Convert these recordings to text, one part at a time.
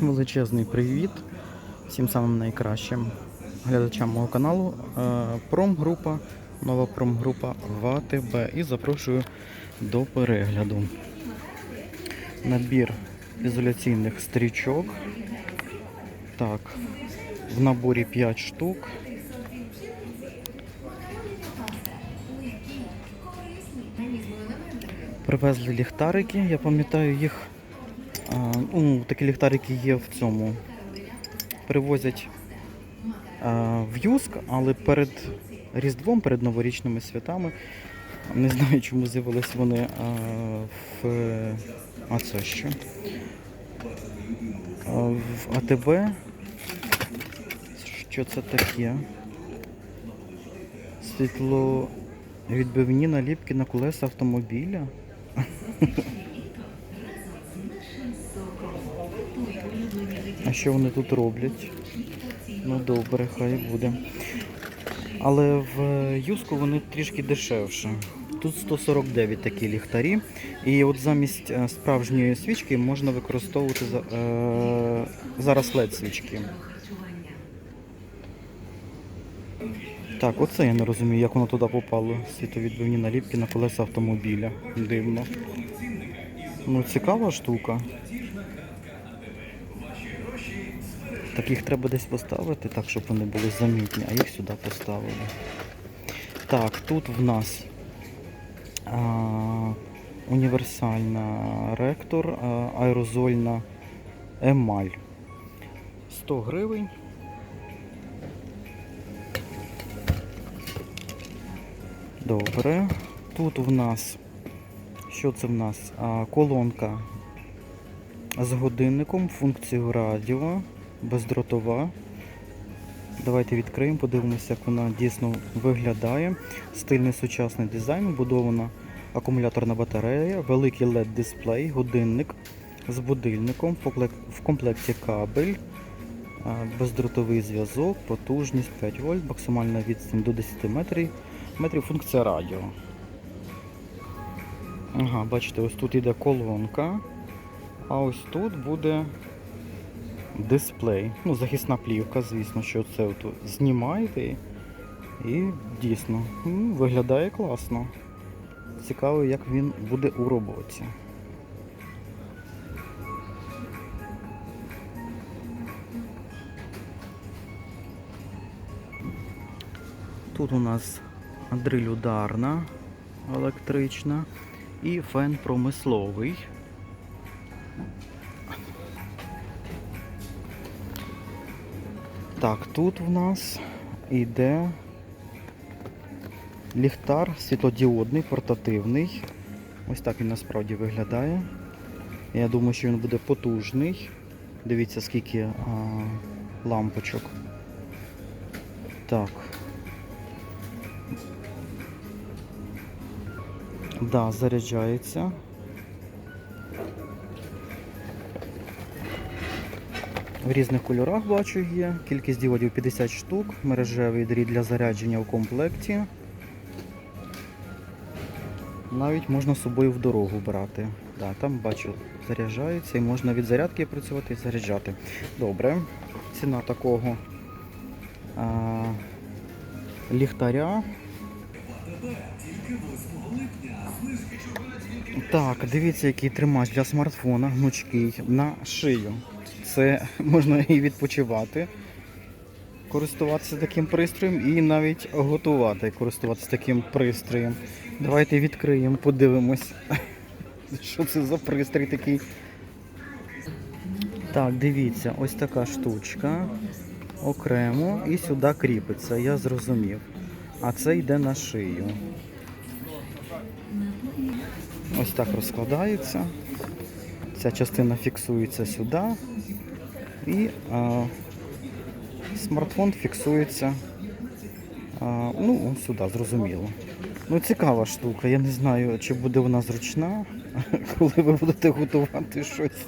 величезний привіт всім самим найкращим глядачам мого каналу. Е, Промгрупа, нова промгрупа ВАТБ. І запрошую до перегляду. Набір ізоляційних стрічок. Так, в наборі 5 штук. Привезли ліхтарики, я пам'ятаю їх. Ну, такі ліхтарики є в цьому. Привозять а, в Юск, але перед Різдвом, перед новорічними святами. Не знаю, чому з'явились вони а, в. А це що? В АТБ. Що це таке? Світло відбивні наліпки на колеса автомобіля. А що вони тут роблять? Ну добре, хай буде. Але в Юску вони трішки дешевше. Тут 149 такі ліхтарі. І от замість е, справжньої свічки можна використовувати е, зараз led свічки. Так, оце я не розумію, як воно туди попало. Світовідбивні наліпки на колеса автомобіля. Дивно. Ну, цікава штука. Так їх треба десь поставити, так, щоб вони були замітні, а їх сюди поставили. Так, тут в нас а, універсальна ректор, а, аерозольна емаль. 100 гривень. Добре. Тут в нас, що це в нас? А, колонка з годинником, функцією радіо, бездротова. Давайте відкриємо, подивимося, як вона дійсно виглядає. Стильний сучасний дизайн, вбудована акумуляторна батарея, великий LED дисплей, годинник з будильником, в комплекті кабель, бездротовий зв'язок, потужність 5 вольт, максимальна відстань до 10 метрів, метрів функція радіо. Ага, бачите, ось тут йде колонка, а ось тут буде дисплей. Ну, захисна плівка, звісно, що це от знімаєте і дійсно м, виглядає класно. Цікаво, як він буде у роботі. Тут у нас дриль ударна електрична і фен промисловий. Так, тут в нас йде ліхтар світлодіодний, портативний. Ось так він насправді виглядає. Я думаю, що він буде потужний. Дивіться, скільки а, лампочок. Так. Да, заряджається. В різних кольорах бачу є. Кількість діодів 50 штук, мережевий дріт для зарядження в комплекті. Навіть можна з собою в дорогу брати. Да, там бачу, заряджається і можна від зарядки працювати і заряджати. Добре. Ціна такого а, ліхтаря. Так, дивіться, який тримач для смартфона, гнучкий на шию. Це можна і відпочивати, користуватися таким пристроєм, і навіть готувати, користуватися таким пристроєм. Давайте відкриємо, подивимось, що це за пристрій такий. Так, дивіться, ось така штучка. Окремо і сюди кріпиться, я зрозумів. А це йде на шию. Ось так розкладається. Ця частина фіксується сюди. І а, смартфон фіксується а, ну, ось сюди, зрозуміло. Ну, цікава штука. Я не знаю, чи буде вона зручна, коли ви будете готувати щось.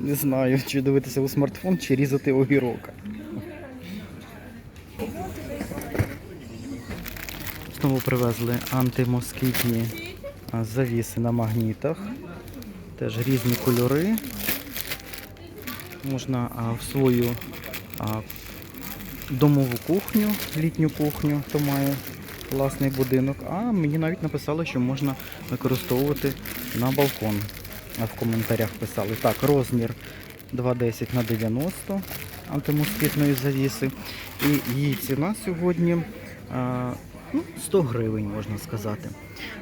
Не знаю, чи дивитися у смартфон, чи різати огірок. Знову привезли антимоскітні завіси на магнітах. Теж різні кольори. Можна в свою домову кухню, літню кухню, хто має власний будинок. А мені навіть написали, що можна використовувати на балкон. В коментарях писали. Так, розмір 2,10 на 90 антимоскітної завіси. І її ціна сьогодні ну, 100 гривень, можна сказати.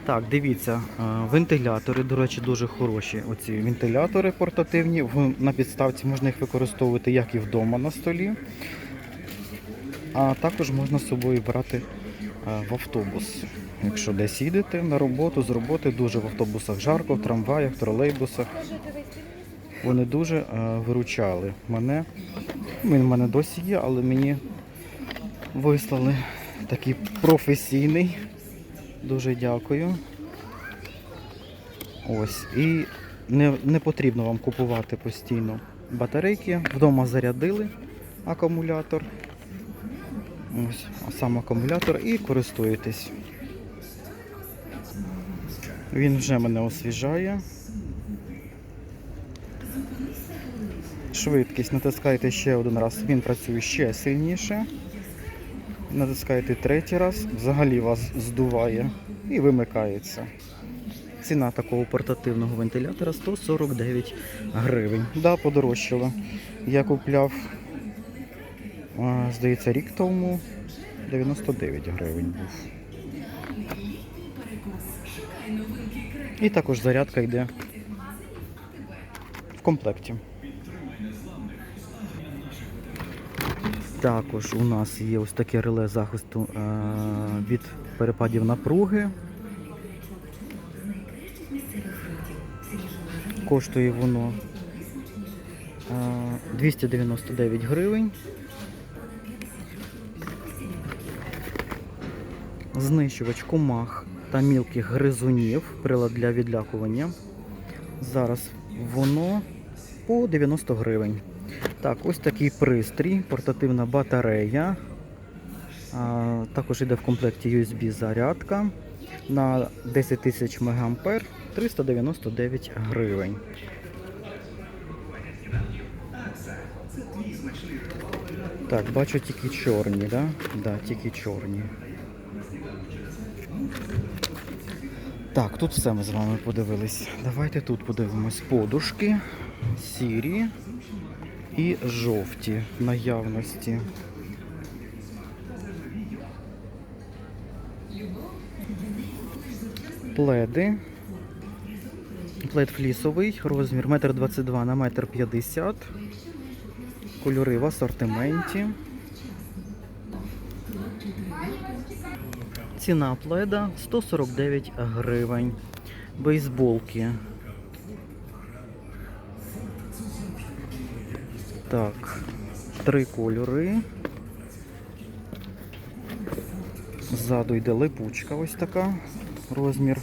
Так, дивіться, вентилятори, до речі, дуже хороші. Оці вентилятори портативні. На підставці можна їх використовувати як і вдома на столі, а також можна з собою брати в автобус. Якщо десь їдете на роботу, з роботи дуже в автобусах жарко, в трамваях, тролейбусах. Вони дуже е, виручали мене. В мене досі є, але мені вислали такий професійний. Дуже дякую. Ось. І не, не потрібно вам купувати постійно батарейки. Вдома зарядили акумулятор. Ось, а сам акумулятор і користуєтесь. Він вже мене освіжає. Швидкість натискаєте ще один раз, він працює ще сильніше. Натискаєте третій раз, взагалі вас здуває і вимикається. Ціна такого портативного вентилятора 149 гривень. Да, подорожчало. Я купляв, здається, рік тому 99 гривень був. І також зарядка йде в комплекті. Також у нас є ось таке реле захисту е, від перепадів напруги. Коштує воно е, 299 гривень. Знищувач комах та мілких гризунів, прилад для відлякування. Зараз воно по 90 гривень. Так, ось такий пристрій, портативна батарея. Також йде в комплекті USB зарядка на 10 тисяч мА 399 гривень. Так, бачу тільки чорні, да? Да, тільки чорні. Так, тут все ми з вами подивились. Давайте тут подивимось подушки, сірі і жовті наявності. Пледи. Плед флісовий, розмір 1,22 м на 1,50 м. Кольори в асортименті. Ціна пледа 149 гривень. Бейсболки. Так, три кольори. Ззаду йде липучка ось така. Розмір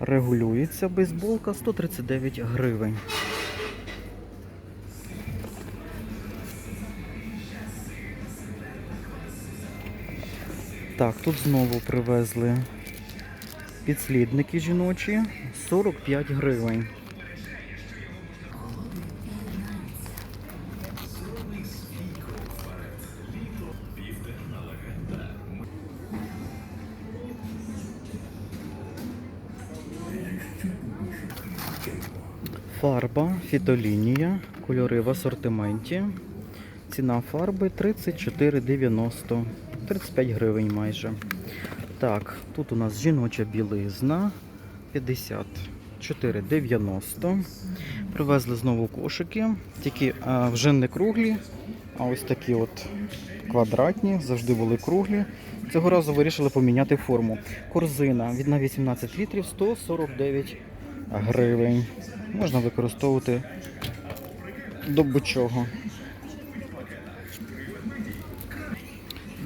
регулюється. Бейсболка 139 гривень. Так, тут знову привезли підслідники жіночі 45 гривень. Фарба, фітолінія, кольори в асортименті. Ціна фарби 34,90, 35 гривень майже. Так, тут у нас жіноча білизна 54,90. Привезли знову кошики, тільки а, вже не круглі, а ось такі от квадратні, завжди були круглі. Цього разу вирішили поміняти форму. Корзина від на 18 літрів 149 гривень. Можна використовувати до будь-чого.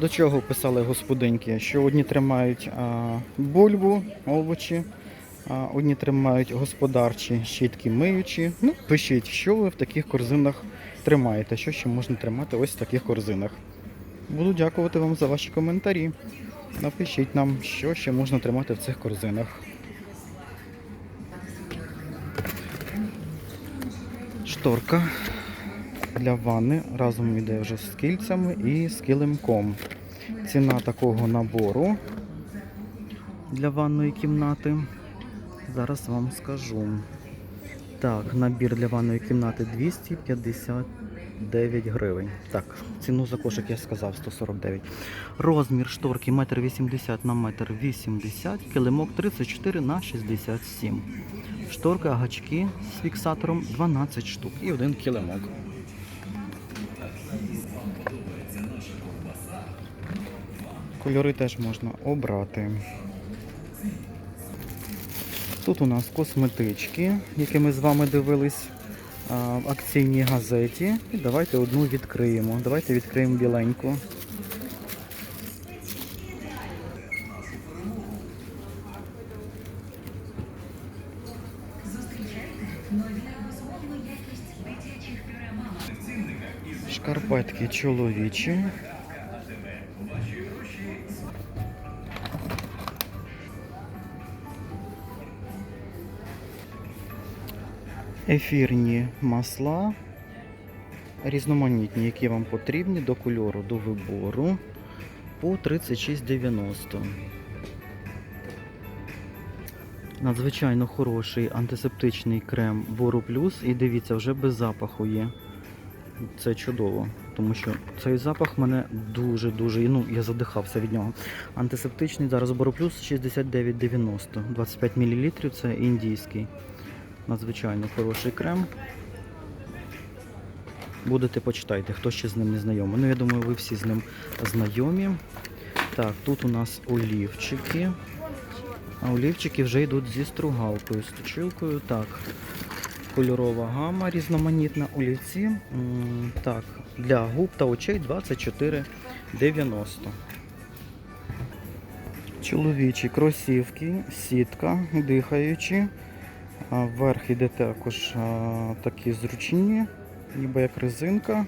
До чого писали господинки, що одні тримають а, бульбу, овочі, а, одні тримають господарчі щітки миючі. Ну, пишіть, що ви в таких корзинах тримаєте, що ще можна тримати ось в таких корзинах. Буду дякувати вам за ваші коментарі. Напишіть нам, що ще можна тримати в цих корзинах. Шторка для ванни. Разом йде вже з кільцями і з килимком. Ціна такого набору для ванної кімнати. Зараз вам скажу. Так, набір для ванної кімнати 259 гривень. Так, ціну за кошик я сказав 149. Розмір шторки 1,80 на 1,80 м, килимок 34 на 67 Шторка, гачки з фіксатором 12 штук і один килимок. Кольори теж можна обрати. Тут у нас косметички, які ми з вами дивились в акційній газеті. І давайте одну відкриємо. Давайте відкриємо біленьку. Шкарпетки чоловічі. Ефірні масла, різноманітні, які вам потрібні до кольору, до вибору по 36,90. Надзвичайно хороший антисептичний крем Бору Плюс. І дивіться, вже без запаху є. Це чудово, тому що цей запах мене дуже-дуже. Ну, я задихався від нього. Антисептичний зараз Бору Плюс 69,90. 25 мл це індійський. Надзвичайно хороший крем. Будете почитайте, хто ще з ним не знайомий. Ну, я думаю, ви всі з ним знайомі. Так, тут у нас олівчики. А олівчики вже йдуть зі стругалкою, з точилкою. Так, кольорова гама різноманітна. Олівці. Так, для губ та очей 24,90. Чоловічі кросівки, сітка, дихаючі. Вверх іде також такі зручні, ніби як резинка.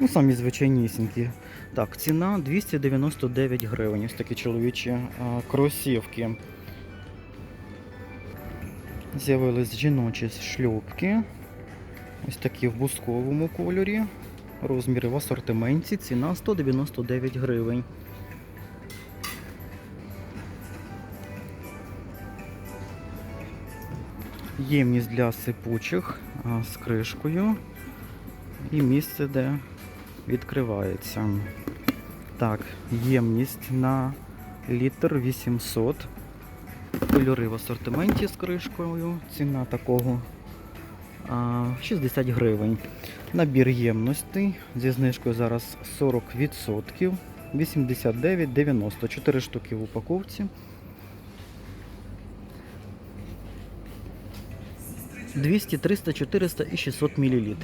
Ну, самі звичайнісінькі. Так, ціна 299 гривень. Ось такі чоловічі кросівки. З'явились жіночі шльопки. Ось такі в бусковому кольорі. Розміри в асортименті. Ціна 199 гривень. Ємність для сипучих з кришкою і місце, де відкривається. Так, ємність на літр 800. Кольори в асортименті з кришкою. Ціна такого 60 гривень. Набір ємностей зі знижкою зараз 40%. 89,90. 4 штуки в упаковці. 200, 300, 400 і 600 мл.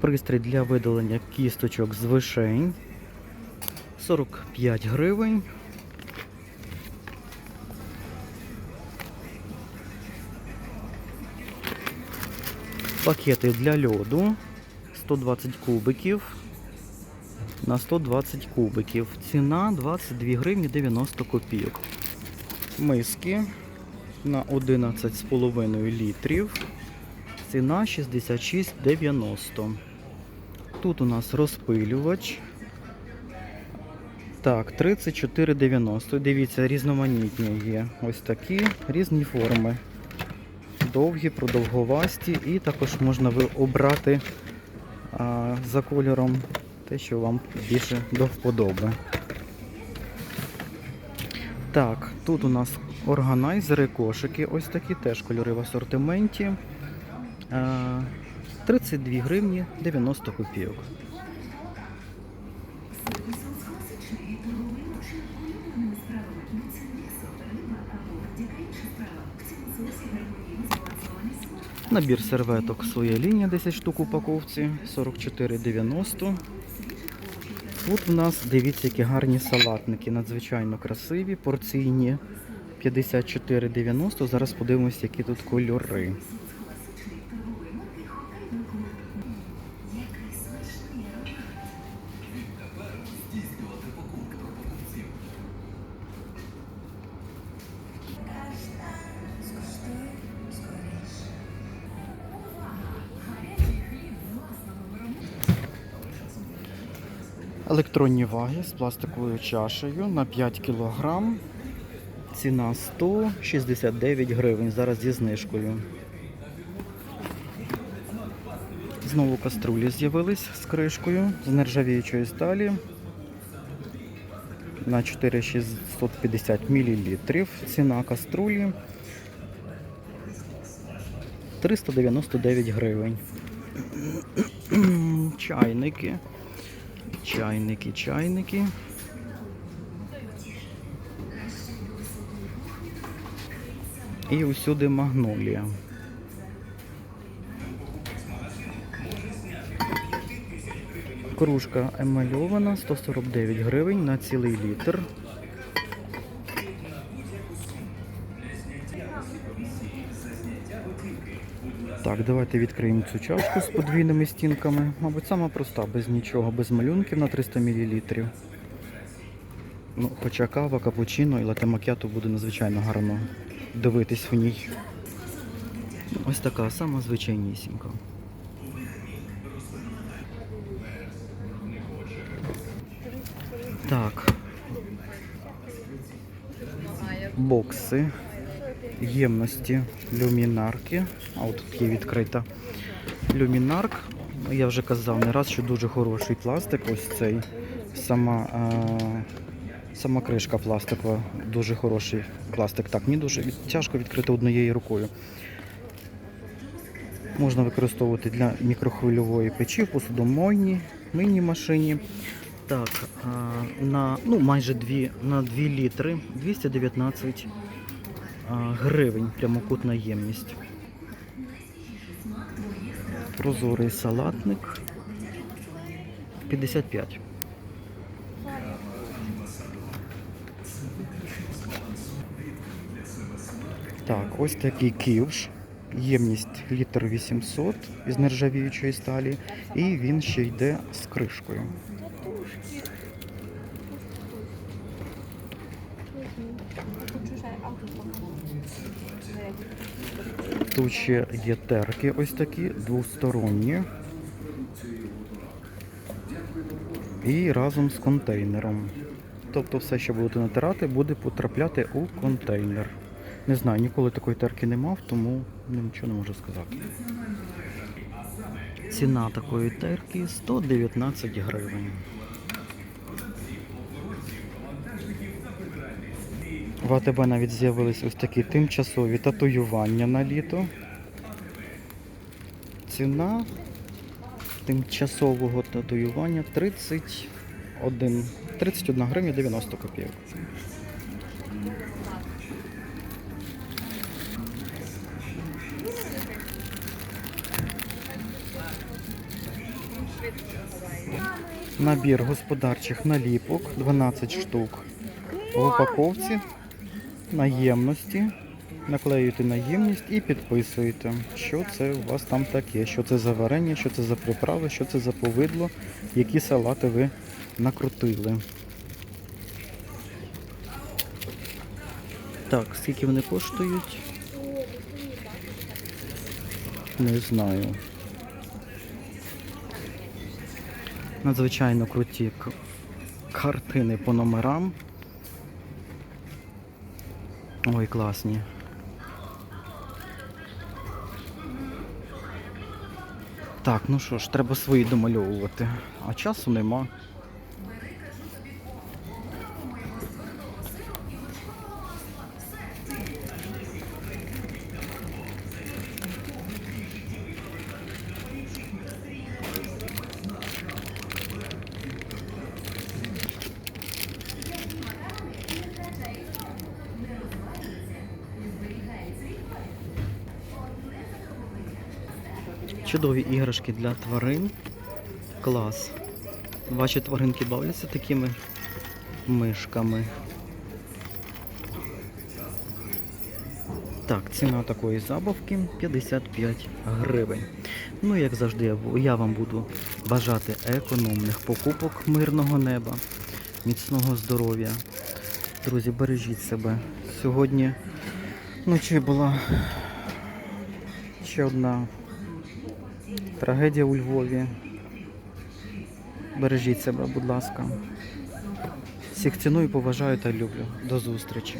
Пристрій для видалення кісточок з вишень 45 гривень. Пакети для льоду 120 кубиків на 120 кубиків. Ціна 22 гривні 90 копійок. Миски на 11,5 літрів. Ціна 66,90. Тут у нас розпилювач. Так, 34,90. Дивіться, різноманітні є. Ось такі різні форми. Довгі, продовговасті, і також можна обрати за кольором те, що вам більше до вподоби. Так, тут у нас органайзери, кошики, ось такі теж кольори в асортименті. А, 32 гривні 90 копійок. Набір серветок своя лінія 10 штук упаковці 44,90. Тут в нас, дивіться, які гарні салатники, надзвичайно красиві, порційні 54,90. Зараз подивимось, які тут кольори. Електронні ваги з пластиковою чашею на 5 кг. Ціна 169 гривень. Зараз зі знижкою. Знову каструлі з'явились з кришкою з нержавіючої сталі на 4650 мл. Ціна каструлі 399 гривень. Чайники. Чайники, чайники. І усюди магнолія. Кружка емальована 149 гривень на цілий літр. Так, давайте відкриємо цю чашку з подвійними стінками. Мабуть, сама проста, без нічого, без малюнків на 300 мл. Ну, хоча кава, капучино і лате буде надзвичайно гарно дивитись в ній. Ось така сама звичайнісінька. Так. Бокси ємності люмінарки. А от тут є відкрита люмінарк. Я вже казав не раз, що дуже хороший пластик. Ось цей. Сама, е, сама кришка пластикова, дуже хороший пластик. Так, мені дуже тяжко відкрити однією рукою. Можна використовувати для мікрохвильової печі в посудомойній мийній машині. Так, а, на ну, майже 2, на 2 літри 219 а, гривень прямокутна ємність. Прозорий салатник 55. Так, ось такий ківш. Ємність літр 800 із нержавіючої сталі. І він ще йде з кришкою. Тут ще є терки ось такі, двосторонні. І разом з контейнером. Тобто все, що будете натирати, буде потрапляти у контейнер. Не знаю, ніколи такої терки не мав, тому нічого не можу сказати. Ціна такої терки 119 гривень. В АТБ навіть з'явились ось такі тимчасові татуювання на літо. Ціна тимчасового татуювання 31, 31 гривня 90 копійок. Набір господарчих наліпок 12 штук. В упаковці наємності. Наклеюєте наємність і підписуєте, що це у вас там таке, що це за варення, що це за приправи, що це за повидло, які салати ви накрутили. Так, скільки вони коштують? Не знаю. Надзвичайно круті картини по номерам. Ой, класні. Так, ну що ж, треба свої домальовувати, а часу нема. Іграшки для тварин. Клас. Ваші тваринки бавляться такими мишками. Так, ціна такої забавки 55 гривень. Ну, як завжди, я вам буду бажати економних покупок мирного неба, міцного здоров'я. Друзі, бережіть себе. Сьогодні вночі була ще одна трагедія у Львові. Бережіть себе, будь ласка. Всіх ціную, поважаю та люблю. До зустрічі.